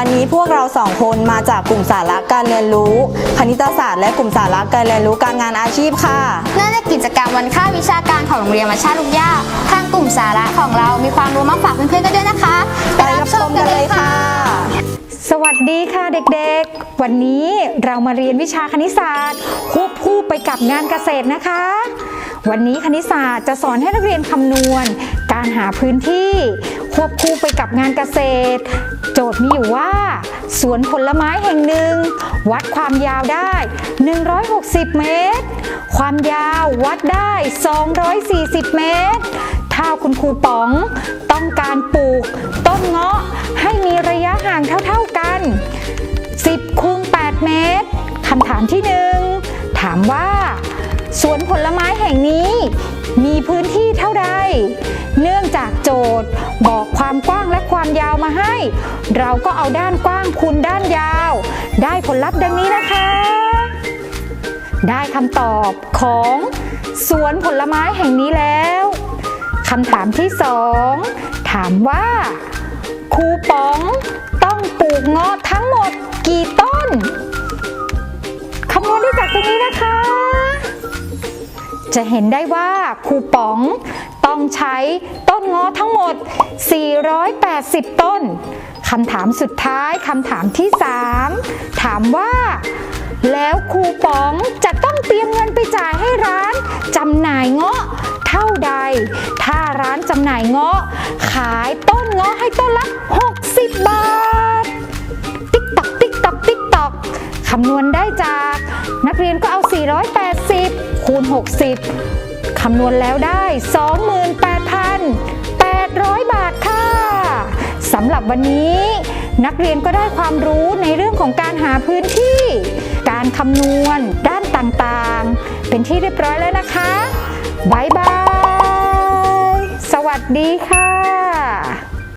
กเราสองคนมาจากกลุ่มสาระการเรียนรู้ คณิตศาสตร์และกลุ่มสาระการเรียนรู้การงานอาชีพค่ะ เนื่องในกิจกรรมวันค่าวิชาการของโรงเรียนวัดชาติลุงย่าทางกลุ่มสาระของเรามีความรู้มาฝากเพื่อนๆกันด้วยนะคะ ไปรับชมกันเลยค่ะ สวัสดีค่ะเด็กๆ วันนี้เรามาเรียนวิชาคณิตศาสตร์ควบคู่ไปกับงานเกษตรนะคะ วันนี้คณิตศาสตร์จะสอนให้นักเรียนคำนวณ การหาพื้นที่ ควบคู่ไปกับงานเกษตร โจทย์มีอยู่ว่า สวนผลไม้แห่งหนึ่ง วัดความยาวได้ 160 เมตร ความยาววัดได้ 240 เมตร ถ้าคุณครูป๋องต้องการปลูก ต้นเงาะให้มีระยะห่างเท่าๆกัน 10คูณ8 เมตรคำถามที่หนึ่งถามว่า สวนผลไม้แห่งนี้ มีพื้นที่เท่าใด เนื่องจากโจทย์ กว้างและความยาวมาให้ เราก็เอาด้านกว้างคูณด้านยาว ได้ผลลัพธ์ดังนี้นะคะ ได้คำตอบของสวนผลไม้แห่งนี้แล้วคำถามที่สองถามว่า ครูป๋องต้องปลูกเงาะทั้งหมดกี่ต้นคำนวณได้จากตรงนี้นะคะ จะเห็นได้ว่าครูป๋อง ต้องใช้ต้นเงาะทั้งหมด 480 ต้นคำถามสุดท้ายคำถามที่ 3 ถามว่า แล้วครูป๋องจะต้องเตรียมเงินไปจ่ายให้ร้านจำหน่ายเงาะเท่าใด ถ้าร้านจำหน่ายเงาะ ขายต้นเงาะให้ต้นละ 60 บาท ติ๊กตอกติ๊กตอกติ๊กตอกคำนวณได้จาก นักเรียนก็เอา 480 คูณ 60 คำนวณแล้วได้ 28,800 บาทค่ะสำหรับวันนี้ นักเรียนก็ได้ความรู้ในเรื่องของการหาพื้นที่ การคำนวณด้านต่างๆ เป็นที่เรียบร้อยแล้วนะคะบายบาย สวัสดีค่ะ